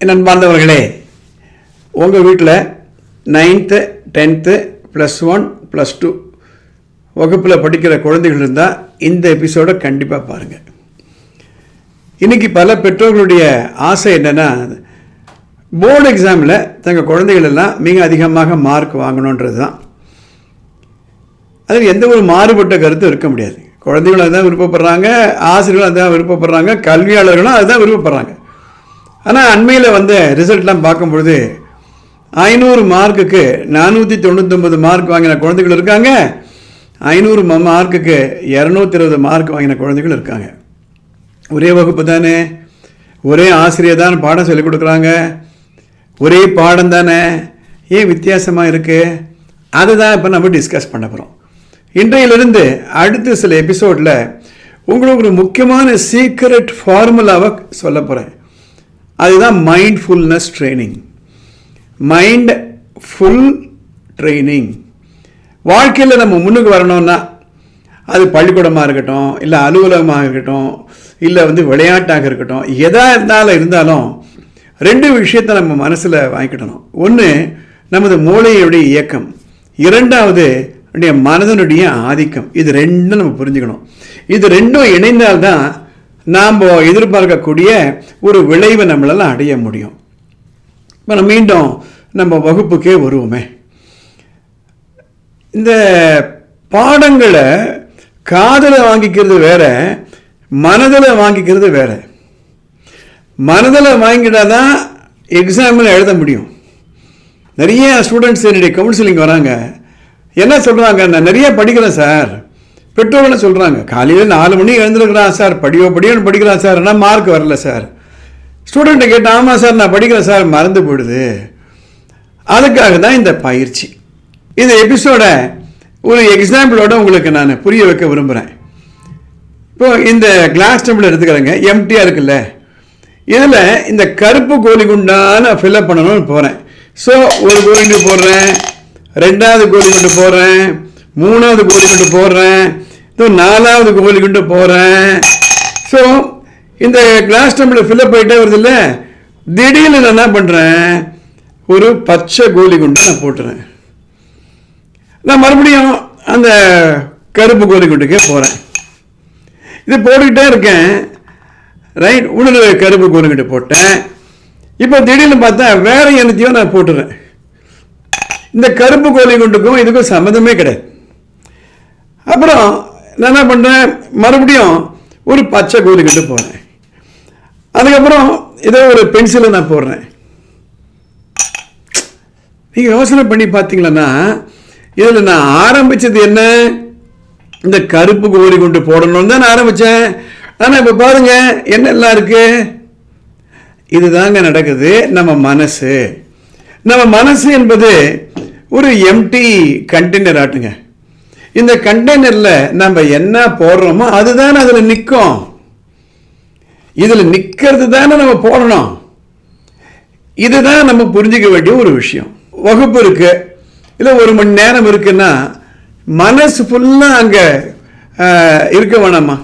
என் உங்கள் வீட்டில் ninth tenth plus one plus two வகுப்பில் படிக்கிற குழந்தைகள் இருந்தால் இந்த எபிசோடை கண்டிப்பாக பாருங்கள் இன்றைக்கி பல பெற்றோர்களுடைய ஆசை என்னென்னா போர்டு எக்ஸாமில் தங்கள் குழந்தைகள் எல்லாம் மிக அதிகமாக மார்க் வாங்கணுன்றது தான் அதில் எந்த ஒரு மாறுபட்ட கருத்தும் இருக்க முடியாது. குழந்தைகளும் அதுதான் விருப்பப்படுறாங்க ஆசிரியர்களும் அதுதான் விருப்பப்படுறாங்க கல்வியாளர்களும் அதுதான் விருப்பப்படுறாங்க. ஆனால் அண்மையில் வந்த ரிசல்ட்லாம் பார்க்கும்பொழுது ஐநூறு மார்க்குக்கு நானூற்றி தொண்ணூத்தொம்பது மார்க் வாங்கின குழந்தைகள் இருக்காங்க. ஐநூறு ம மார்க்குக்கு இரநூத்தி இருபது மார்க் வாங்கின குழந்தைகள் இருக்காங்க. ஒரே வகுப்பு தானே. ஒரே ஆசிரியர் தான் பாடம் சொல்லிக் கொடுக்குறாங்க. ஒரே பாடம் தானே. ஏன் வித்தியாசமாக இருக்குது அதை தான் இப்போ நம்ம டிஸ்கஸ் பண்ண போகிறோம் இன்றையிலிருந்து அடுத்த சில எபிசோடில் உங்களுக்கு ஒரு முக்கியமான சீக்ரெட் ஃபார்முலாவை சொல்ல போகிறேன் அதுதான் mindfulness training mind full training வாழ்க்கையில் நம்ம முன்னுக்கு வரணும்னா அது பள்ளிக்கூடமாக இருக்கட்டும் இல்லை அலுவலகமாக இருக்கட்டும் இல்லை வந்து விளையாட்டாக இருக்கட்டும் எதாக இருந்தாலும் இருந்தாலும் ரெண்டு விஷயத்தை நம்ம மனசில் வாங்கிக்கிடணும். ஒன்று நமது மூளையுடைய இயக்கம். இரண்டாவது மனதனுடைய ஆதிக்கம். இது ரெண்டும் நம்ம புரிஞ்சுக்கணும். இது ரெண்டும் இணைந்தால்தான் நாம் எதிர்பார்க்கக்கூடிய ஒரு விளைவை நம்மளால் அடைய முடியும். இப்போ நம்ம மீண்டும் நம்ம வகுப்புக்கே வருவோமே. இந்த பாடங்களை காதில் வாங்கிக்கிறது வேற மனதில் வாங்கிக்கிறது வேற. மனதில் வாங்கிட்டா தான் எக்ஸாமில் எழுத முடியும். நிறைய ஸ்டூடெண்ட்ஸ் என்னுடைய கவுன்சிலிங் வராங்க. என்ன சொல்கிறாங்க நான் நிறைய படிக்கிறேன் சார். பெற்றோர்களும் சொல்கிறாங்க காலையில் நாலு மணி எழுந்திருக்கிறான் சார். படியோ படியோன்னு படிக்கிறான் சார். ஆனால் மார்க் வரல சார். ஸ்டூடெண்ட்டை கேட்டால் ஆமாம் சார் நான் படிக்கிறேன் சார். மறந்து போயிடுது. அதுக்காக தான் இந்த பயிற்சி. இந்த எபிசோடை ஒரு எக்ஸாம்பிளோட உங்களுக்கு நான் புரிய வைக்க விரும்புகிறேன் இப்போ இந்த கிளாஸ் டேபிள் எடுத்துக்கிறேங்க. எம்டியாக இருக்குல்ல. இதில் இந்த கருப்பு கோழி குண்டான ஃபில்அப் பண்ணணும்னு போகிறேன் ஸோ ஒரு கோழி குண்டு போடுறேன் ரெண்டாவது கோழி குண்டு போடுறேன் மூணாவது கோழி குண்டு போடுறேன் இதோ நாலாவது கோழி போகிறேன் ஸோ இந்த கிளாஸ் டம்ளர் ஃபில்அப் ஆகிட்டே வருது இல்லை? திடீர்னு நான் என்ன பண்ணுறேன் ஒரு பச்சை கோழி குண்டு நான் போட்டுறேன். நான் மறுபடியும் அந்த கருப்பு கோழி குண்டுக்கே போகிறேன் இது போட்டுக்கிட்டே இருக்கேன். ரைட் உடனே கருப்பு கோழி குண்டு போட்டேன். இப்போ திடீர்னு பார்த்தா வேற என்னத்தையும் நான் போட்டுறேன். இந்த கருப்பு கோழி குண்டுக்கும் இதுக்கும் சம்மந்தமே கிடையாது. அப்புறம் நான் என்ன பண்ணுறேன் மறுபடியும் ஒரு பச்சை கோழி குண்டு போடுறேன் அதுக்கப்புறம் ஏதோ ஒரு பென்சிலை நான் போடுறேன். நீங்கள் யோசனை பண்ணி பார்த்தீங்களன்னா இதில் நான் ஆரம்பித்தது என்ன? இந்த கருப்பு கோழி கொண்டு போடணும்னு தான் நான் ஆரம்பித்தேன் ஆனால் இப்போ பாருங்க என்னெல்லாம் இருக்கு? இதுதாங்க நடக்குது நம்ம மனசு. நம்ம மனசு என்பது ஒரு எம்டி கண்டெய்னர் ஆட்டுங்க. இந்த கண்டெய்னரில் நம்ம என்ன போடுறோமோ அதுதான் அதில் நிற்கும் இதில் நிற்கிறது தானே நம்ம போடணும். இதுதான் நம்ம புரிஞ்சிக்க வேண்டிய ஒரு விஷயம். வகுப்பு இருக்கு. இல்லை ஒரு மணி நேரம் இருக்குன்னா மனசு ஃபுல்லாக அங்கே இருக்க வேணாமா?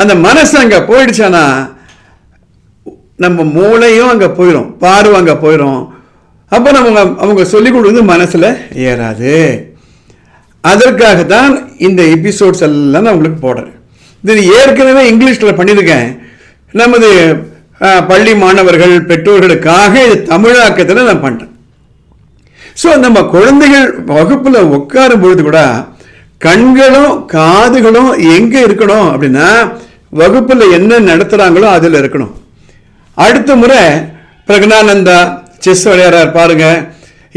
அந்த மனசு அங்கே போயிடுச்சானா நம்ம மூளையும் அங்கே போயிடும் பார்வை அங்கே போயிடும் அப்போ நம்ம அவங்க சொல்லிக் கொடுக்குறது மனசில் ஏறாது. அதற்காக தான் இந்த எபிசோட்ஸ் எல்லாம் நான் உங்களுக்கு போடுறேன். இது ஏற்கனவே இங்கிலீஷில் பண்ணியிருக்கேன். நமது பள்ளி மாணவர்கள் பெற்றோர்களுக்காக இது தமிழாக்கத்தில் நான் பண்ணுறேன் ஸோ நம்ம குழந்தைகள் வகுப்பில் உட்காரும் பொழுது கூட கண்களும் காதுகளும் எங்கே இருக்கணும் அப்படின்னா வகுப்பில் என்ன நடத்துகிறாங்களோ அதில் இருக்கணும். அடுத்த முறை பிரகனானந்தா செஸ் விளையாடுறார் பாருங்க.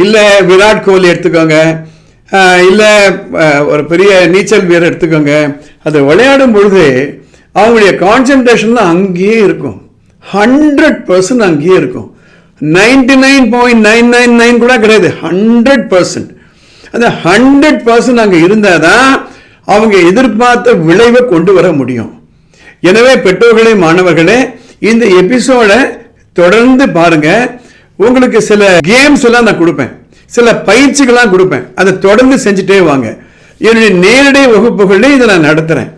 இல்லை விராட் கோலி எடுத்துக்கோங்க. இல்லை ஒரு பெரிய நீச்சல் வீரர் எடுத்துக்கோங்க. அது விளையாடும் பொழுது அவங்களுடைய கான்சென்ட்ரேஷன்லாம் அங்கேயே இருக்கும். ஹண்ட்ரட் பர்சன்ட் அங்கேயே இருக்கும். Ninety nine point nine nine nine கூட கிடையாது. ஹண்ட்ரட் பர்சன்ட் அந்த ஹண்ட்ரட் பர்சன்ட் அங்கே இருந்தால் தான் அவங்க எதிர்பார்த்த விளைவை கொண்டு வர முடியும். எனவே பெற்றோர்களே மாணவர்களே இந்த எபிசோடை தொடர்ந்து பாருங்க. உங்களுக்கு சில கேம்ஸ் எல்லாம் நான் கொடுப்பேன். சில பயிற்சிகள்லாம் கொடுப்பேன். அதை தொடர்ந்து செஞ்சுட்டே வாங்க. என்னுடைய நேரடி வகுப்புகளில் இதை நான் நடத்துகிறேன்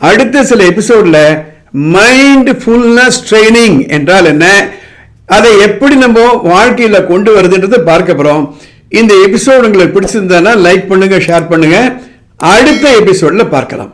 அடுத்த சில எபிசோடில் மைண்ட் ஃபுல்னஸ் ட்ரைனிங் என்றால் என்ன? அதை எப்படி நம்ம வாழ்க்கையில் கொண்டு வருதுன்றதை பார்க்க போகிறோம் இந்த எபிசோடு உங்களுக்கு பிடிச்சிருந்தா லைக் பண்ணுங்கள் ஷேர் பண்ணுங்கள் அடுத்த எபிசோடில் பார்க்கலாம்.